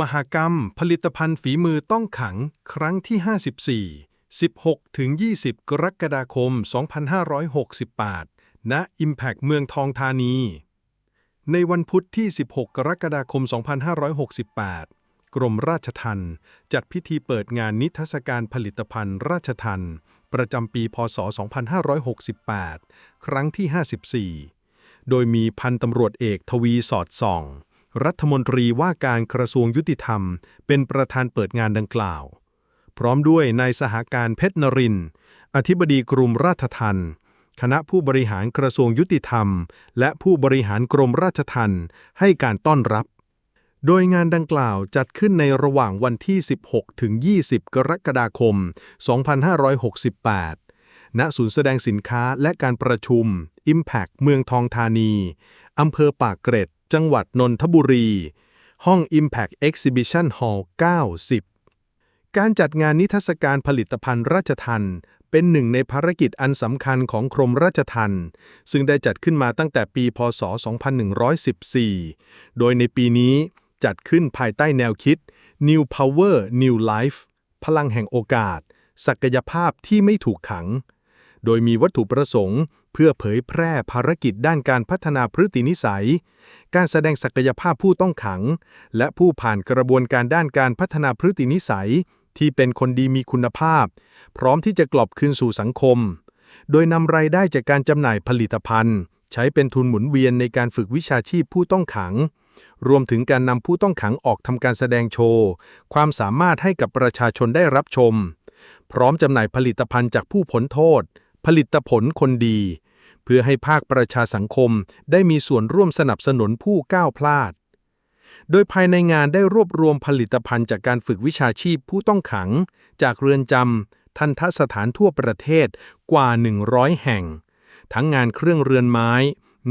มหกรรม ผลิตภัณฑ์ฝีมือต้องขัง ครั้งที่ 54 16ถึง20 กรกฎาคม 2568 ณ Impact เมืองทองธานี ในวันพุธที่ 16 กรกฎาคม 2568 กรมราชทัณฑ์จัดพิธีเปิดงานนิทรรศการผลิตภัณฑ์ราชทัณฑ์ประจำปี พศ 2568 ครั้งที่ 54 โดยมีพันตำรวจเอกทวีสอดส่อง รัฐมนตรีว่าการกระทรวงยุติธรรม เป็นประธานเปิดงานดังกล่าว พร้อมด้วยนายสหการเพชรนรินทร์อธิบดีกรมราชทัณฑ์คณะผู้บริหารกระทรวงยุติธรรม และผู้บริหารกรมราชทัณฑ์ให้การต้อนรับ โดยงานดังกล่าวจัดขึ้นในระหว่างวันที่ 16 ถึง 20 กรกฎาคม 2568 ณ ศูนย์แสดงสินค้าและการประชุม Impact เมืองทองธานี อำเภอปากเกร็ด จังหวัดนนทบุรี ห้อง Impact Exhibition Hall 90 การจัดงานนิทรรศการผลิตภัณฑ์ราชทัณฑ์เป็นหนึ่งในภารกิจอันสำคัญของกรมราชทัณฑ์ซึ่งได้จัดขึ้นมาตั้งแต่ปี พศ 2114 โดยในปีนี้จัดขึ้นภายใต้แนวคิด New Power New Life พลังแห่งโอกาส ศักยภาพที่ไม่ถูกขัง โดยมีวัตถุประสงค์ เพื่อเผยแพร่ภารกิจด้านการพัฒนาพฤตินิสัย การแสดงศักยภาพผู้ต้องขัง และผู้ผ่านกระบวนการด้านการพัฒนาพฤตินิสัย ที่เป็นคนดีมีคุณภาพ พร้อมที่จะกลอบคืนสู่สังคม โดยนำรายได้จากการจำหน่ายผลิตภัณฑ์ ใช้เป็นทุนหมุนเวียนในการฝึกวิชาชีพผู้ต้องขัง รวมถึงการนำผู้ต้องขังออกทำการแสดงโชว์ ความสามารถให้กับประชาชนได้รับชม พร้อมจำหน่ายผลิตภัณฑ์จากผู้พ้นโทษ ผลิตผลคนดี เพื่อให้ภาคประชาสังคมได้มีส่วนร่วมสนับสนุนผู้ก้าวพลาด โดยภายในงานได้รวบรวมผลิตภัณฑ์จากการฝึกวิชาชีพผู้ต้องขัง จากเรือนจำทันทสถานทั่วประเทศกว่า 100 แห่ง ทั้งงานเครื่องเรือนไม้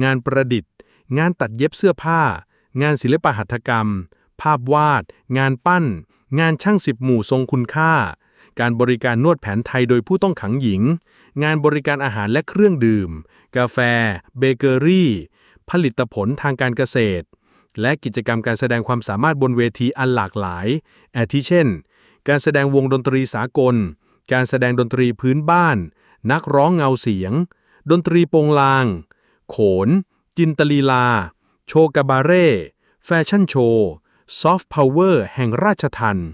งานประดิษฐ์ งานตัดเย็บเสื้อผ้า งานศิลปหัตถกรรม ภาพวาด งานปั้น งานช่างสิบหมู่ทรงคุณค่า การบริการนวดแผนไทยโดยผู้ต้องขังหญิง งานบริการอาหารและเครื่องดื่ม กาแฟ เบเกอรี่ ผลิตผลทางการเกษตร และกิจกรรมการแสดงความสามารถบนเวทีอันหลากหลาย อาทิเช่น การแสดงวงดนตรีสากล การแสดงดนตรีพื้นบ้าน นักร้องเงาเสียง ดนตรีโปงลาง โขน จินตลีลา โชว์กาบาเร่ แฟชั่นโชว์ ซอฟต์พาวเวอร์แห่งราชทัณฑ์